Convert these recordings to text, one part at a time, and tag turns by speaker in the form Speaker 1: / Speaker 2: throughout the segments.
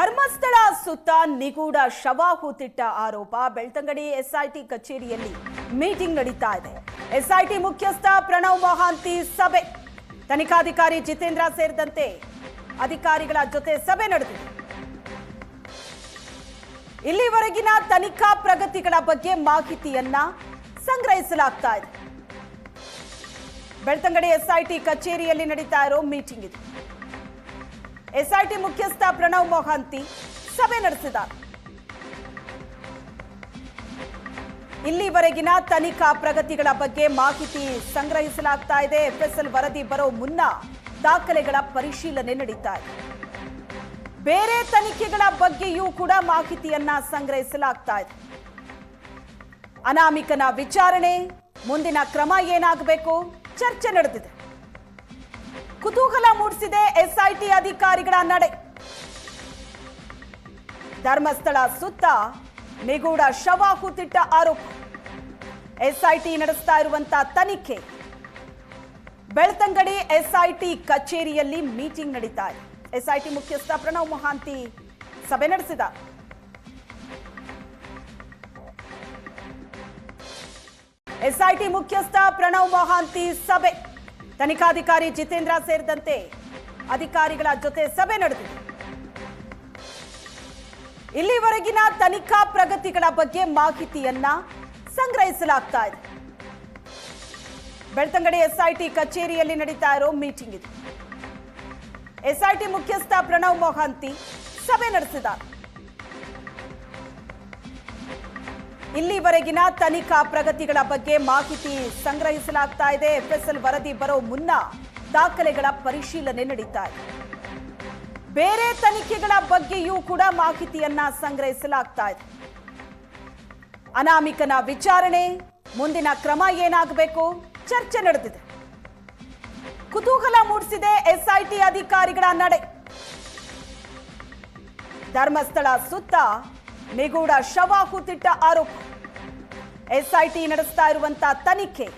Speaker 1: ಧರ್ಮಸ್ಥಳ ಸುತ್ತ ನಿಗೂಢ ಶವ ಹೂತಿಟ್ಟ ಆರೋಪ. ಬೆಳ್ತಂಗಡಿ ಎಸ್ಐಟಿ ಕಚೇರಿಯಲ್ಲಿ ಮೀಟಿಂಗ್ ನಡೀತಾ ಇದೆ. ಎಸ್ಐಟಿ ಮುಖ್ಯಸ್ಥ ಪ್ರಣವ್ ಮಹಾಂತಿ ಸಭೆ. ತನಿಖಾಧಿಕಾರಿ ಜಿತೇಂದ್ರ ಸೇರಿದಂತೆ ಅಧಿಕಾರಿಗಳ ಜೊತೆ ಸಭೆ ನಡೆದಿದೆ. ಇಲ್ಲಿವರೆಗಿನ ತನಿಖಾ ಪ್ರಗತಿಗಳ ಬಗ್ಗೆ ಮಾಹಿತಿಯನ್ನ ಸಂಗ್ರಹಿಸಲಾಗ್ತಾ ಇದೆ. ಬೆಳ್ತಂಗಡಿ ಎಸ್ಐಟಿ ಕಚೇರಿಯಲ್ಲಿ ನಡೀತಾ ಇರೋ ಮೀಟಿಂಗ್ ಇದು. ಎಸ್ಐಟಿ ಮುಖ್ಯಸ್ಥ ಪ್ರಣವ್ ಮೊಹಾಂತಿ ಸಭೆ ನಡೆಸಿದ್ದಾರೆ. ಇಲ್ಲಿವರೆಗಿನ ತನಿಖಾ ಪ್ರಗತಿಗಳ ಬಗ್ಗೆ ಮಾಹಿತಿ ಸಂಗ್ರಹಿಸಲಾಗ್ತಾ ಇದೆ. ಎಫ್ಎಸ್ಎಲ್ ವರದಿ ಬರೋ ಮುನ್ನ ದಾಖಲೆಗಳ ಪರಿಶೀಲನೆ ನಡೀತಾ ಇದೆ. ಬೇರೆ ತನಿಖೆಗಳ ಬಗ್ಗೆಯೂ ಕೂಡ ಮಾಹಿತಿಯನ್ನ ಸಂಗ್ರಹಿಸಲಾಗ್ತಾ ಇದೆ. ಅನಾಮಿಕನ ವಿಚಾರಣೆ, ಮುಂದಿನ ಕ್ರಮ ಏನಾಗಬೇಕು, ಚರ್ಚೆ ನಡೆದಿದೆ. ಕುತೂಹಲ ಮೂಡಿಸಿದೆ ಎಸ್ಐಟಿ ಅಧಿಕಾರಿಗಳ ನಡೆ. ಧರ್ಮಸ್ಥಳ ಸುತ್ತ ನಿಗೂಢ ಶವ ಹೂತಿಟ್ಟ ಆರೋಪ. ಎಸ್ಐಟಿ ನಡೆಸ್ತಾ ಇರುವಂತ ತನಿಖೆ. ಬೆಳ್ತಂಗಡಿ ಎಸ್ಐಟಿ ಕಚೇರಿಯಲ್ಲಿ ಮೀಟಿಂಗ್ ನಡೀತಾ ಇದೆ. ಎಸ್ಐಟಿ ಮುಖ್ಯಸ್ಥ ಪ್ರಣವ್ ಮಹಾಂತಿ ಸಭೆ ನಡೆಸಿದ ಎಸ್ಐಟಿ ಮುಖ್ಯಸ್ಥ ಪ್ರಣವ್ ಮಹಾಂತಿ ಸಭೆ. ತನಿಖಾಧಿಕಾರಿ ಜಿತೇಂದ್ರ ಸೇರಿದಂತೆ ಅಧಿಕಾರಿಗಳ ಜೊತೆ ಸಭೆ ನಡೆದಿದೆ. ಇಲ್ಲಿವರೆಗಿನ ತನಿಖಾ ಪ್ರಗತಿಗಳ ಬಗ್ಗೆ ಮಾಹಿತಿಯನ್ನ ಸಂಗ್ರಹಿಸಲಾಗ್ತಾ ಇದೆ. ಬೆಳ್ತಂಗಡಿ ಎಸ್ಐಟಿ ಕಚೇರಿಯಲ್ಲಿ ನಡೀತಾ ಇರೋ ಮೀಟಿಂಗ್ ಇದು. ಎಸ್ಐಟಿ ಮುಖ್ಯಸ್ಥ ಪ್ರಣವ್ ಮೊಹಾಂತಿ ಸಭೆ ನಡೆಸಿದ್ದಾರೆ. ಇಲ್ಲಿವರೆಗಿನ ತನಿಖಾ ಪ್ರಗತಿಗಳ ಬಗ್ಗೆ ಮಾಹಿತಿ ಸಂಗ್ರಹಿಸಲಾಗ್ತಾ ಇದೆ. ಎಫ್ಎಸ್ಎಲ್ ವರದಿ ಬರೋ ಮುನ್ನ ದಾಖಲೆಗಳ ಪರಿಶೀಲನೆ ನಡೀತಾ ಇದೆ. ಬೇರೆ ತನಿಖೆಗಳ ಬಗ್ಗೆಯೂ ಕೂಡ ಮಾಹಿತಿಯನ್ನ ಸಂಗ್ರಹಿಸಲಾಗ್ತಾ ಇದೆ. ಅನಾಮಿಕನ ವಿಚಾರಣೆ, ಮುಂದಿನ ಕ್ರಮ ಏನಾಗಬೇಕು? ಚರ್ಚೆ ನಡೆದಿದೆ. ಕುತೂಹಲ ಮೂಡಿಸಿದೆ ಎಸ್ಐಟಿ ಅಧಿಕಾರಿಗಳ ನಡೆ. ಧರ್ಮಸ್ಥಳ ಸುತ್ತ ನಿಗೂಢ ಶವ ಹೂತಿಟ್ಟ ಆರೋಪ. ಎಸ್ಐಟಿ ನಡೆಸ್ತಾ ಇರುವಂತ ತನಿಖೆ.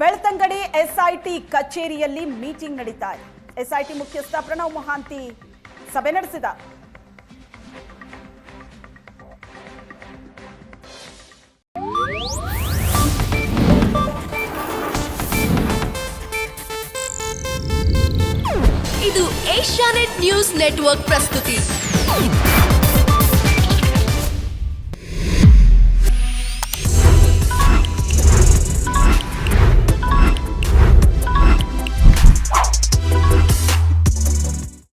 Speaker 1: ಬೆಳ್ತಂಗಡಿ ಎಸ್ಐಟಿ ಕಚೇರಿಯಲ್ಲಿ ಮೀಟಿಂಗ್ ನಡೀತಾ ಇದೆ. ಎಸ್ಐಟಿ ಮುಖ್ಯಸ್ಥ ಪ್ರಣವ್ ಮಹಾಂತಿ ಸಭೆ ನಡೆಸಿದ
Speaker 2: ಇದು ಏಷ್ಯಾನೆಟ್ ನ್ಯೂಸ್ ನೆಟ್ವರ್ಕ್ ಪ್ರಸ್ತುತಿ.